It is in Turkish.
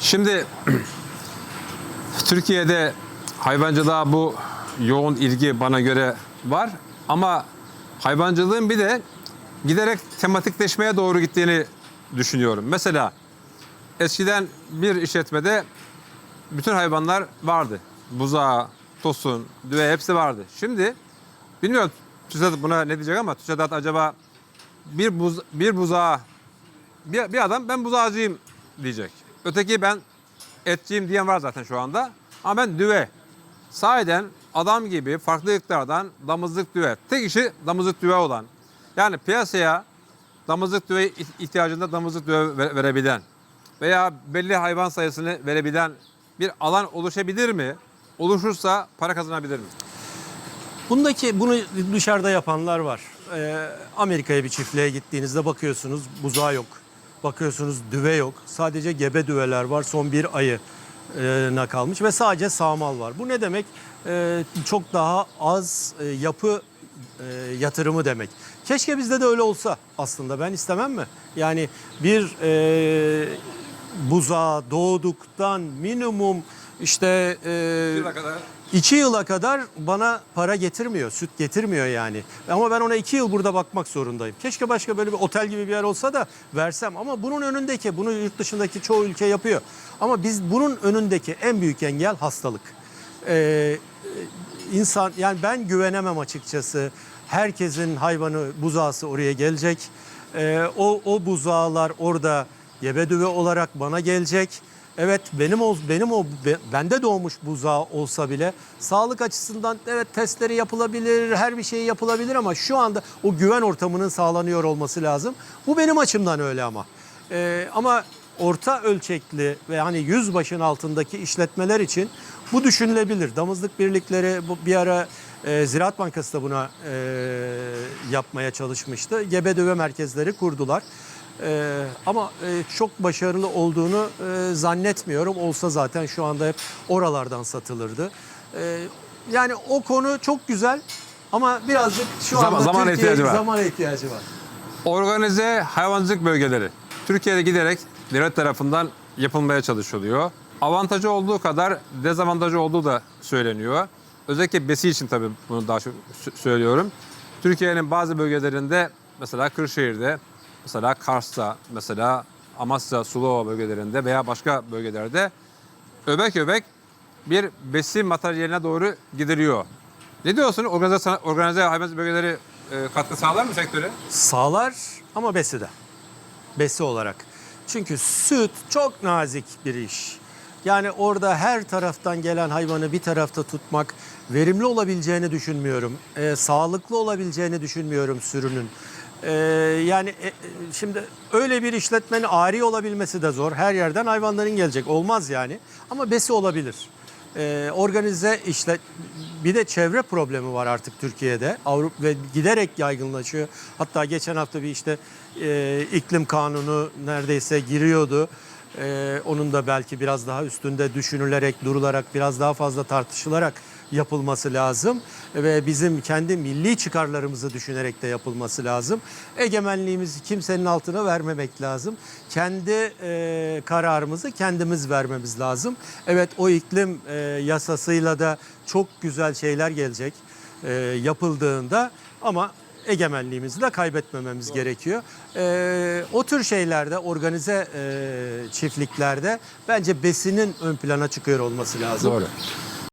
Şimdi Türkiye'de hayvancılığa bu yoğun ilgi bana göre var ama hayvancılığın bir de giderek tematikleşmeye doğru gittiğini düşünüyorum. Mesela eskiden bir işletmede bütün hayvanlar vardı. Buzağı, tosun, düve hepsi vardı. Şimdi bilmiyorum TÜSAD buna ne diyecek ama TÜSAD acaba bir buz bir buzağı bir, bir adam ben buzağcıyım diyecek. Öteki ben etçiyim diyen var zaten şu anda. Ama ben düve. Sahiden adam gibi farklı ırklardan damızlık düve. Tek işi damızlık düve olan. Yani piyasaya damızlık düve ihtiyacında damızlık düve ve- verebilen veya belli hayvan sayısını verebilen bir alan oluşabilir mi? Oluşursa para kazanabilir mi? Bundaki bunu dışarıda yapanlar var. Ee, Amerika'ya bir çiftliğe gittiğinizde bakıyorsunuz buzağı yok. Bakıyorsunuz düve yok. Sadece gebe düveler var. Son bir ayına kalmış ve sadece sağmal var. Bu ne demek? Çok daha az yapı yatırımı demek. Keşke bizde de öyle olsa aslında. Ben istemem mi? Yani bir buzağı doğduktan minimum işte e, kadar. İki yıla kadar bana para getirmiyor, süt getirmiyor yani. Ama ben ona iki yıl burada bakmak zorundayım. Keşke başka böyle bir otel gibi bir yer olsa da versem. Ama bunun önündeki, bunu yurt dışındaki çoğu ülke yapıyor. Ama biz bunun önündeki en büyük engel hastalık. Ee, insan, yani ben güvenemem açıkçası. Herkesin hayvanı, buzağısı oraya gelecek. Ee, o, o buzağılar orada gebe düve olarak bana gelecek. Evet benim o benim o be- bende doğmuş buzağı olsa bile sağlık açısından evet testleri yapılabilir, her bir şey yapılabilir ama şu anda o güven ortamının sağlanıyor olması lazım. Bu benim açımdan öyle ama. Ee, ama orta ölçekli ve hani yüz başın altındaki işletmeler için bu düşünülebilir. Damızlık birlikleri bu bir ara e, Ziraat Bankası da buna e, yapmaya çalışmıştı. Gebe merkezleri kurdular. Ee, ama e, çok başarılı olduğunu e, zannetmiyorum. Olsa zaten şu anda hep oralardan satılırdı. Ee, yani o konu çok güzel ama birazcık şu Zaman- anda zamana Türkiye'ye ihtiyacı var. zamana ihtiyacı var. Organize hayvancılık bölgeleri Türkiye'de giderek devlet tarafından yapılmaya çalışılıyor. Avantajı olduğu kadar dezavantajı olduğu da söyleniyor. Özellikle besi için tabii bunu daha çok sö- söylüyorum. Türkiye'nin bazı bölgelerinde mesela Kırşehir'de, mesela Kars'ta, mesela Amasya, Sulova bölgelerinde veya başka bölgelerde öbek öbek bir besin materyaline doğru gidiliyor. Ne diyorsun? Organize, organize hayvan bölgeleri e, katkı sağlar mı sektöre? Sağlar ama besi de. Besi olarak. Çünkü süt çok nazik bir iş. Yani orada her taraftan gelen hayvanı bir tarafta tutmak verimli olabileceğini düşünmüyorum. Ee, sağlıklı olabileceğini düşünmüyorum sürünün. Ee, yani e, e, şimdi öyle bir işletmenin ari olabilmesi de zor. Her yerden hayvanların gelecek. Olmaz yani. Ama besi olabilir. Ee, organize işlet bir de çevre problemi var artık Türkiye'de. Avrupa ve giderek yaygınlaşıyor. Hatta geçen hafta bir işte e, iklim kanunu neredeyse giriyordu. Ee, onun da belki biraz daha üstünde düşünülerek, durularak, biraz daha fazla tartışılarak yapılması lazım ve bizim kendi milli çıkarlarımızı düşünerek de yapılması lazım. Egemenliğimizi kimsenin altına vermemek lazım. Kendi e, kararımızı kendimiz vermemiz lazım. Evet o iklim e, yasasıyla da çok güzel şeyler gelecek e, yapıldığında ama egemenliğimizi de kaybetmememiz gerekiyor. E, o tür şeylerde organize e, çiftliklerde bence besinin ön plana çıkıyor olması lazım. Doğru.